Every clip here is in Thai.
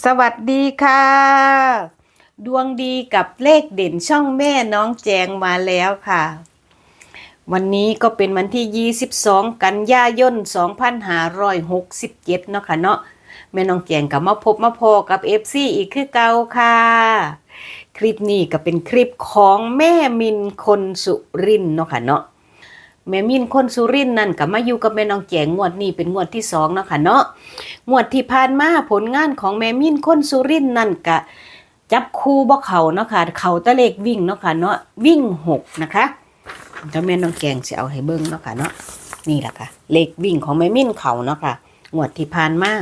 สวัสดีค่ะ ดวงดีกับเลขเด่นช่องแม่น้องแจงมาแล้วค่ะ วันนี้ก็เป็นวันที่ 22 กันยายน 2567 เนาะค่ะเนาะแม่น้องแจงกับมาพบมาพอกับ FC อีกคือเก่าค่ะ คลิปนี้ก็เป็นคลิปของแม่มินคนสุรินเนาะค่ะเนาะ แม่มินคนสุรินนั่นก็มาอยู่กับแม่น้องแจงงวดนี้เป็นงวดที่สองเนาะค่ะเนาะงวดที่ผ่านมาผลงานของแม่มินคนสุรินนั่นก็จับคู่บ่เขาเนาะค่ะเขาตะเลขวิ่งเนาะค่ะเนาะวิ่งหกนะคะแล้วแม่น้องแจงสิเอาให้เบิ่งเนาะค่ะเนาะนี่แหละค่ะ เลขวิ่งของแม่มินเขาเนาะค่ะงวดที่ผ่านมา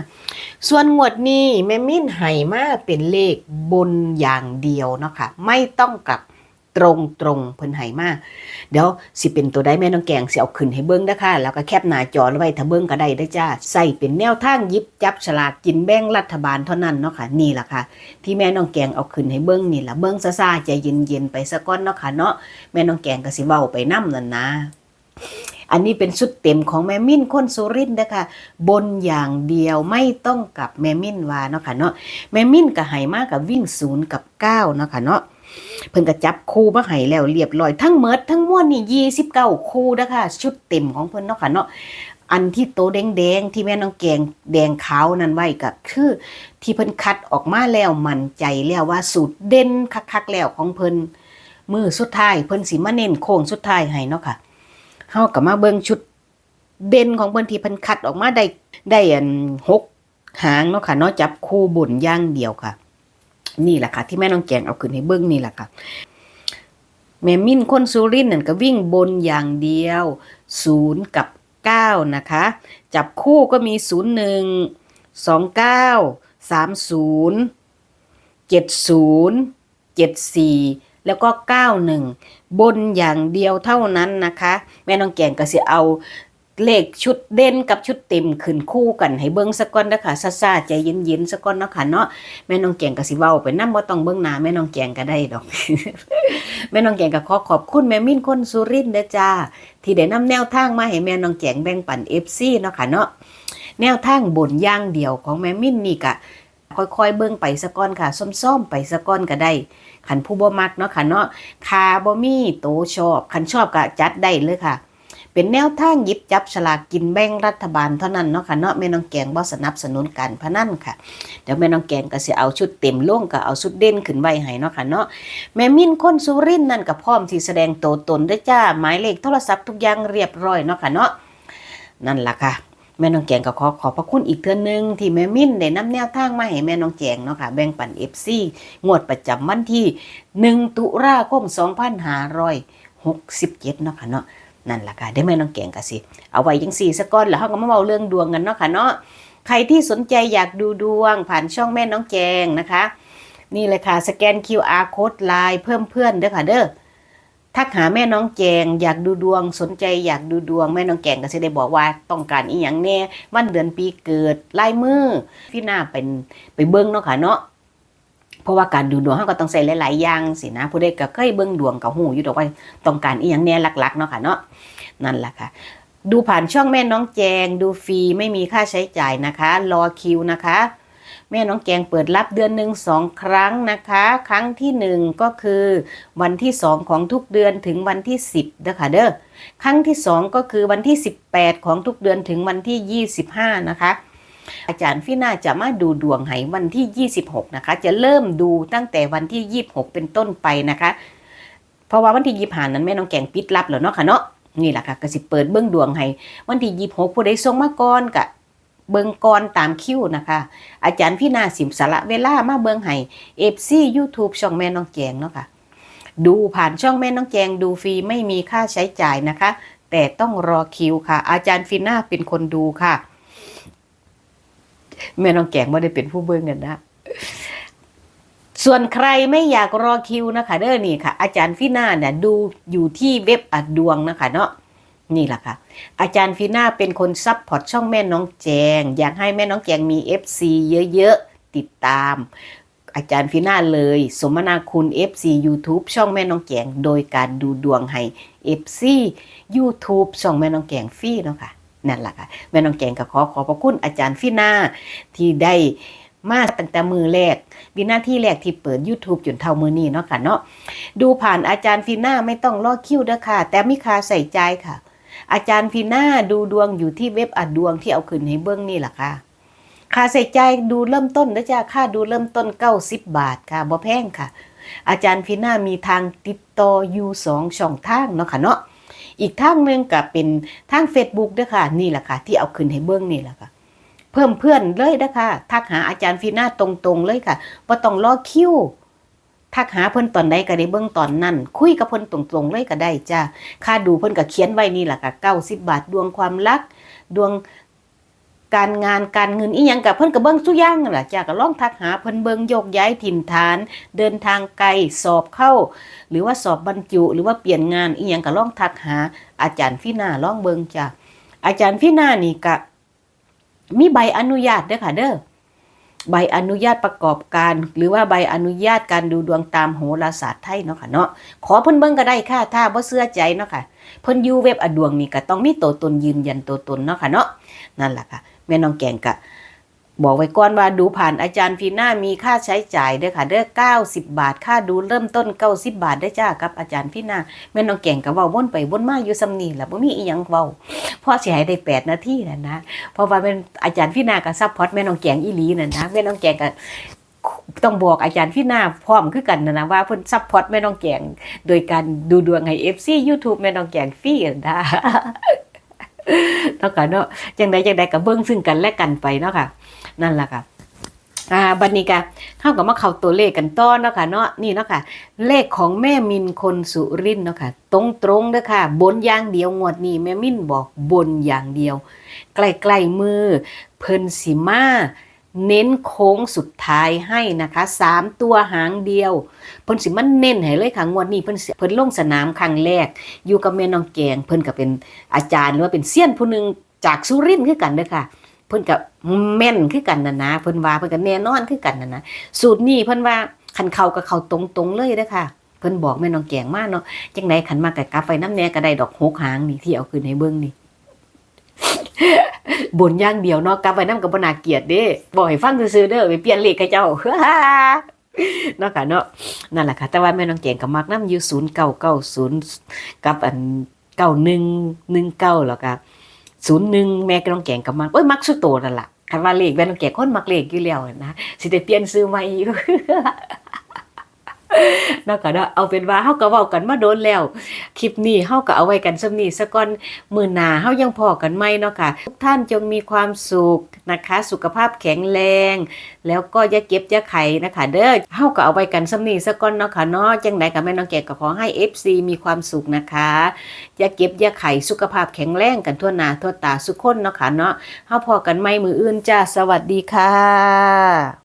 ส่วนงวดนี้แม่มินให้มาเป็นเลขบนอย่างเดียวเนาะค่ะไม่ต้องกลับ ตรงตรงๆเพิ่นให้มาเดี๋ยวสิเป็นตัวได้แม่น้องแกงสิเอาขึ้นให้เบิ้งนะคะแล้วก็แคปหน้าจอไว้ถ้าเบิ้งก็ได้ได้จ้าใส่เป็นแนวทางยิบจับฉลากกินแบ่งรัฐบาลเท่านั้นเนาะค่ะนี่ล่ะค่ะ ที่แม่น้องแกงเอาขึ้นให้เบิ้งนี่ล่ะเบิ้งซ่าๆใจเย็นๆไปซะก่อนเนาะค่ะเนาะแม่น้องแกงก็สิเว้าไปนำนั่นนะอันนี้เป็นชุดเต็มของแม่มิ้นคนสุรินนะคะบนอย่างเดียวไม่ต้องกับแม่มิ้นว่าเนาะค่ะเนาะแม่มิ้นก็ให้มากับวิ่งศูนย์กับเก้าเนาะค่ะเนาะ เพิ่นก็จับคู่มาให้แล้วเรียบร้อยทั้งเมดทั้งมวลนี่29คู่นะคะชุดเต็มของเพิ่นเนาะค่ะเนาะอันที่โตแดงๆที่แม่น้องแกงแดงขาวนั่นไว้ก็คือ ที่เพิ่นคัดออกมาแล้วมั่นใจแล้วว่าสูตรเด่นคักๆแล้วของเพิ่นมือสุดท้ายเพิ่นสิมาเน้นโค้งสุดท้ายให้เนาะค่ะเฮาก็มาเบิ่งชุดเด่นของเพิ่นที่เพิ่นคัดออกมาได้ได้อันหกหางเนาะค่ะเนาะจับคู่บนอย่างเดียวค่ะ นี่แหละค่ะ ที่แม่น้องแกงเอาขึ้นให้เบิ้งนี่แหละค่ะ แม่มิ้นคนสุรินทร์นั่นก็วิ่งบนอย่างเดียวศูนย์กับเก้านะคะ จับคู่ก็มีศูนย์หนึ่งสองเก้าสามศูนย์เจ็ดศูนย์เจ็ดสี่แล้วก็เก้าหนึ่งบนอย่างเดียวเท่านั้นนะคะ แม่น้องแกงก็สิเอา เลขชุดเด่นกับชุดเต็มขึ้นคู่กันให้เบิ้งสักก้อนนะคะซ่าใจเย็นๆสักก้อนเนาะค่ะเนาะแม่น้องแกงก็สิเว้าไปนำบ่ต้องเบิ่งหน้าแม่น้องแกงก็ได้ดอก แม่น้องแกงก็ขอขอบคุณแม่มิ้นคนสุรินทร์เด้อจ้า ที่ได้นำแนวทางมาให้แม่น้องแกงแบ่งปัน FC เนาะค่ะเนาะแนวทางบนย่างเดียวของแม่มิ้นนี่ก็ค่อยๆ เบิ่งไปสักก้อนค่ะส้มๆ ไปสักก้อนก็ได้คันผู้บ่มักเนาะค่ะเนาะคาบ่มีโตชอบคันชอบก็จัดได้เลยค่ะ เป็นแนวทางหยิบจับฉลากกินแบ่งรัฐบาลเท่านั้นเนาะค่ะเนาะแม่น้องแกงบ่สนับสนุนการพนันค่ะเดี๋ยวแม่น้องแกงก็สิเอาชุดเต็มล่งก็เอาชุดเด่นขึ้นไว้ให้เนาะค่ะเนาะแม่มิ้นคนสุรินนั่นก็พร้อมที่แสดงตัวตนได้จ้าหมายเลขโทรศัพท์ทุกอย่างเรียบร้อยเนาะค่ะเนาะนั่นล่ะค่ะแม่น้องแกงก็ขอขอบพระคุณอีกเทื่อนึงที่แม่มิ้นได้นำแนวทางมาให้แม่น้องแจงเนาะค่ะแบ่งปัน FC งวดประจำวันที่ 1 ตุลาคม 2567 เนาะค่ะเนาะ นั่นล่ะค่ะได้แม่น้องแกงก็สิ เอาไว้ยังสี่สก้อนแล้วเฮาก็มาเว้าเรื่องดวงกันเนาะค่ะเนาะใครที่สนใจอยากดูดวงผ่านช่องแม่น้องแจงนะคะ นี่เลยค่ะสแกน QR code ไลน์เพิ่มเพื่อนเด้อค่ะเด้อทักหาแม่น้องแจง อยากดูดวงสนใจอยากดูดวงแม่น้องแจงก็สิได้บอกว่าต้องการอีหยังแน่วันเดือนปีเกิดลายมือพี่หน้าเป็นไปเบิ่งเนาะค่ะเนาะ เพราะว่าการดูดวงเฮาก็ต้องใส่หลายๆอย่างสินะ ผู้ใดก็เคยเบิ่งดวงก็ฮู้อยู่ดอกว่าต้องการอีหยังแน่หลักๆเนาะค่ะเนาะนั่นแหละค่ะ ดูผ่านช่องแม่น้องแจง ดูฟรีไม่มีค่าใช้จ่ายนะคะ รอคิวนะคะ แม่น้องแจงเปิดรับเดือนหนึ่งสองครั้งนะคะ ครั้งที่หนึ่งก็คือวันที่สองของทุกเดือนถึงวันที่สิบเด้อค่ะเด้อครั้งที่สองก็คือวันที่สิบแปดของทุกเดือนถึงวันที่ยี่สิบห้านะคะ อาจารย์ฟิน่าจะมาดูดวงให้วันที่ 26 นะคะ จะเริ่มดูตั้งแต่วันที่ 26 เป็นต้นไปนะคะ เพราะว่าวันที่ยี่ผ่านั้นแม่น้องแกงปิดรับแล้วเนาะค่ะเนาะนี่แหละค่ะก็สิเปิดเบื้องดวงให้วันที่ยี่หกผู้ใดส่งมาก่อนกะเบิ่งก่อนตามคิวนะคะ อาจารย์พี่นาสิมสละเวลามาเบิ่งให้เอฟซียูทูบช่องแม่น้องแจงเนาะค่ะดูผ่านช่องแม่น้องแจงดูฟรีไม่มีค่าใช้จ่ายนะคะ แต่ต้องรอคิวค่ะ อาจารย์ฟิน่าเป็นคนดูค่ะ แม่น้องแกงไม่ได้เป็นผู้เบิ่งกันนะส่วนใครไม่อยากรอคิวนะคะเด้อนี่ค่ะ อาจารย์ฟิน่าเนี่ยดูอยู่ที่เว็บอัดดวงนะคะเนาะนี่แหละค่ะ อาจารย์ฟิน่าเป็นคนซับพอร์ตช่องแม่น้องแจง อยากให้แม่น้องแจงมี FC เยอะๆ ติดตาม อาจารย์ฟิน่าเลย สมนาคุณ FC YouTube ช่องแม่น้องแจงโดยการดูดวงให้ FC YouTube ช่องแม่น้องแจงฟรีเนาะค่ะ นั่นแหละค่ะแม่น้องแจงก็ขอขอบพระคุณอาจารย์ฟินาที่ได้มาตั้งแต่มือแรก วินาทีแรกที่เปิด YouTube จนเท่ามือนี้เนาะค่ะเนาะดูผ่านอาจารย์ฟีนาไม่ต้องรอคิวเด้อค่ะ แต่มีค่าใส่ใจค่ะ อาจารย์ฟีนาดูดวงอยู่ที่เว็บอัดดวงที่เอาขึ้นให้เบื้องนี่แหละค่ะค่าใส่ใจดูเริ่มต้นนะจ๊ะค่าดูเริ่มต้น90บาทค่ะบ่แพงค่ะ อาจารย์ฟีน่ามีทางติดต่ออยู่สองช่องทางเนาะค่ะเนาะ อีกทางหนึงก็เป็นทาง Facebook เด้อค่ะ นี่แหละค่ะ ที่เอาขึ้นให้เบื้องนี่แหละค่ะ เพิ่มเพื่อนเลยนะคะทักหาอาจารย์ฟีน่าตรงๆ เลยค่ะบ่ต้องรอคิวทักหาเพิ่นตอนใดก็ได้เบิ่งตอนนั้น คุยกับเพิ่นตรงๆเลยก็ได้จ้าค่าดูเพิ่นก็เขียนไว้นี่แหละค่ะเก้าสิบบาทดวงความรัก ดวง การงานการเงินอีหยังกับเพิ่นก็เบิ่งซุย่างนั่นล่ะจ้าก็ลองทักหาเพิ่นเบิ่งโยกย้ายถิ่นฐาน เดินทางไกลสอบเข้า หรือว่าสอบบรรจุ หรือว่าเปลี่ยนงานอีหยังก็ลองทักหา อาจารย์ฟีน่าลองเบิ่งจ้าอาจารย์ฟีน่านี่ก็มีใบอนุญาตเด้อค่ะเด้อใบอนุญาตประกอบการ หรือว่าใบอนุญาตการดูดวงตามโหราศาสตร์ไทยเนาะค่ะเนาะขอเพิ่นเบิ่งก็ได้ค่ะ ถ้าบ่เชื่อใจเนาะค่ะเพิ่นอยู่เว็บอดวงนี่ก็ต้องมีตัวตนยืนยันตัวตนเนาะค่ะเนาะนั่นแหละค่ะ แม่น้องแกงก็บอกไว้ก่อนว่าดูผ่านอาจารย์ฟีน่ามีค่าใช้จ่ายเด้อค่ะ เด้อ90บบาท ค่าดูเริ่มต้น90บาทเด้จ้ากับอาจารย์ฟีน่าแม่น้องแกงก็เว้าวนไปวนมาอยู่ซำนี้ล่ะบ่มีอีหยังเว้าพอสิให้ได้8นาทีนั่นนะเพราะว่าเป็นอาจารย์พี่นากับซัพพอร์ตแม่น้องแกงอีหลีนั่นนะแม่น้องแกงก็ต้องบอกอาจารย์พี่นาพร้อมคือกันนะนะว่าเพิ่นซัพพอร์ตแม่น้องแกง โดยการดูดวงให้ FC YouTube แม่น้องแกงฟรีนะ เนาะค่ะเนาะจังใดจังใดกับเบิ้งซึ่งกันและกันไปเนาะค่ะ นั่นแหละค่ะอ่าบันนี้ก็เท่ากับมาเข้าตัวเลขกันต้อเนาะค่ะเนาะนี่เนาะค่ะ เลขของแม่มินคนสุรินเนาะค่ะ ตรงตรงเด้อค่ะ บนอย่างเดียวงวดนี้แม่มินบอกบนอย่างเดียว ใกล้ๆมือเพิ่นสิมา เน้นโค้งสุดท้ายให้นะคะสามตัวหางเดียวเพิ่นสิมาเน้นให้เลยค่ะงวดนี้เพิ่นเพิ่นลงสนามครั้งแรก อยู่กับแม่น้องแกง เพิ่นก็เป็นอาจารย์หรือว่าเป็นเซียนผู้หนึงจากสุรินทร์คือกันเด้อค่ะ เพิ่นก็แม่นคือกันนะนะเพิ่นว่าเพิ่นก็แน่นอนคือกันนะนะสูตรนี้เพิ่นว่าคันเข้าก็เข้าตรงๆเลยเด้อค่ะเพิ่นบอกแม่น้องแกงมาเนาะจังไดขันมากกับกาไฟน้ำแน่ก็ได้ดอกหกหางนี่ที่เอาขึ้นให้เบิ่งนี่ บนอย่างเดียวเนาะกาไฟน้ำกับบนาเกียดเด้บอกให้ฟังซื่อๆเด้อไปเปลี่ยนเลขให้เจ้าเนาะค่ะเนาะนั่นแหละค่ะ แต่ว่าแม่น้องแกงก็มักน้ำอยู่ศูนย์เก้าเก้าศูนย์กับอันเก้าหนึ่งหนึ่งเก้าแล้วก็ศูนย์หนึ่งแม่ก็น้องแกงก็มักเอ้ยมักสุดโตนั่นล่ะคันว่าเลขแม่น้องแกงคนมักเลขอยู่แล้วนะสิได้เปลี่ยนซื้อใหม่อยู่ นะก็เนาะเอาเป็นว่าเฮาก็เว้ากันมาโดนแล้ว คลิปนี้เฮาก็เอาไว้กันสำนี้ซะก่อนมื้อหน้าเฮายังพอกันใหม่เนาะค่ะ ทุกท่านจงมีความสุขนะคะ สุขภาพแข็งแรง แล้วก็อย่าเก็บอย่าไขนะคะ เด้อเฮาก็เอาไว้กันสำนี้ซะก่อนเนาะค่ะเนาะจังไดก็แม่น้องแกก็ขอให้ FC มีความสุขนะคะอย่าเก็บอย่าไขสุขภาพแข็งแรงกันทั่วหน้าทั่วตาสุกคนเนาะค่ะเนาะเฮาพอกันใหม่มื้ออื่นจ้าสวัสดีค่ะ